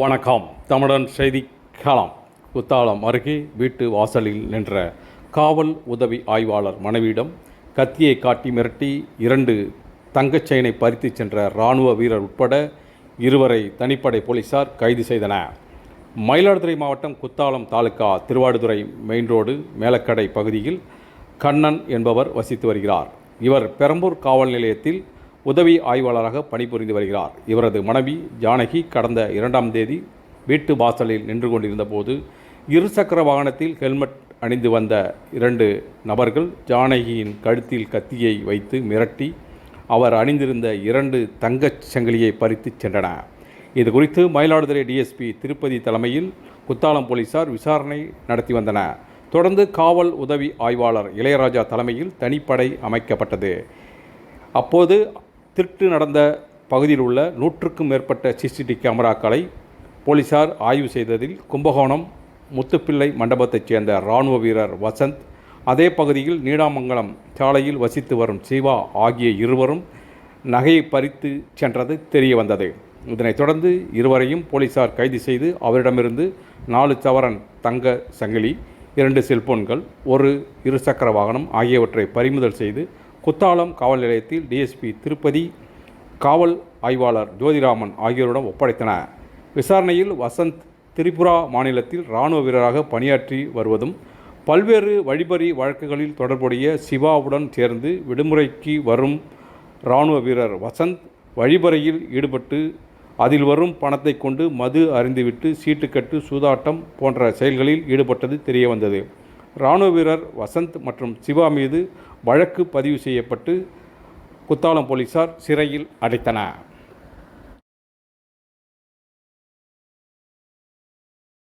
வணக்கம். தமிழன் செய்தி களம் குத்தாலம் அருகே வீட்டு வாசலில் நின்ற காவல் உதவி ஆய்வாளர் மனைவியிடம் கத்தியை காட்டி மிரட்டி இரண்டு தங்கச் செயினை பறித்துச் சென்ற இராணுவ வீரர் உட்பட இருவரை தனிப்படை போலீசார் கைது செய்தனர். மயிலாடுதுறை மாவட்டம் குத்தாலம் தாலுகா திருவாடுதுறை மெயின் ரோடு மேலக்கடை பகுதியில் கண்ணன் என்பவர் வசித்து வருகிறார். இவர் பெரம்பூர் காவல் நிலையத்தில் உதவி ஆய்வாளராக பணிபுரிந்து வருகிறார். இவரது மனைவி ஜானகி கடந்த இரண்டாம் தேதி வீட்டு வாசலில் நின்று கொண்டிருந்த போது இருசக்கர வாகனத்தில் ஹெல்மெட் அணிந்து வந்த இரண்டு நபர்கள் ஜானகியின் கழுத்தில் கத்தியை வைத்து மிரட்டி அவர் அணிந்திருந்த இரண்டு தங்கச் சங்கிலியை பறித்துச் சென்றன. இது குறித்து மயிலாடுதுறை டிஎஸ்பி திருப்பதி தலைமையில் குத்தாலம் போலீசார் விசாரணை நடத்தி வந்தனர். தொடர்ந்து காவல் உதவி ஆய்வாளர் இளையராஜா தலைமையில் தனிப்படை அமைக்கப்பட்டது. அப்போது திருட்டு நடந்த பகுதியில் உள்ள நூற்றுக்கும் மேற்பட்ட சிசிடிவி கேமராக்களை போலீசார் ஆய்வு செய்ததில் கும்பகோணம் முத்துப்பிள்ளை மண்டபத்தைச் சேர்ந்த இராணுவ வீரர் வசந்த் அதே பகுதியில் நீடாமங்கலம் சாலையில் வசித்து வரும் சிவா ஆகிய இருவரும் நகையை பறித்து சென்றது தெரிய வந்தது இதனைத் தொடர்ந்து இருவரையும் போலீசார் கைது செய்து அவரிடமிருந்து நாலு சவரன் தங்க சங்கிலி இரண்டு செல்போன்கள் ஒரு இருசக்கர வாகனம் ஆகியவற்றை பறிமுதல் செய்து குத்தாலம் காவல் நிலையத்தில் டிஎஸ்பி திருப்பதி காவல் ஆய்வாளர் ஜோதிராமன் ஆகியோரிடம் ஒப்படைத்தன விசாரணையில் வசந்த் திரிபுரா மாநிலத்தில் இராணுவ வீரராக பணியாற்றி வருவதும் பல்வேறு வழிபறி வழக்குகளில் தொடர்புடைய சிவாவுடன் சேர்ந்து விடுமுறைக்கு வரும் இராணுவ வீரர் வசந்த் வழிபறையில் ஈடுபட்டு அதில் வரும் பணத்தை கொண்டு மது அறிந்துவிட்டு சீட்டுக்கட்டு சூதாட்டம் போன்ற செயல்களில் ஈடுபட்டது தெரியவந்தது. இராணுவ வீரர் வசந்த் மற்றும் சிவா மீது வழக்கு பதிவு செய்யப்பட்டு குத்தாலம் போலீசார் சிறையில் அடைத்தனர்.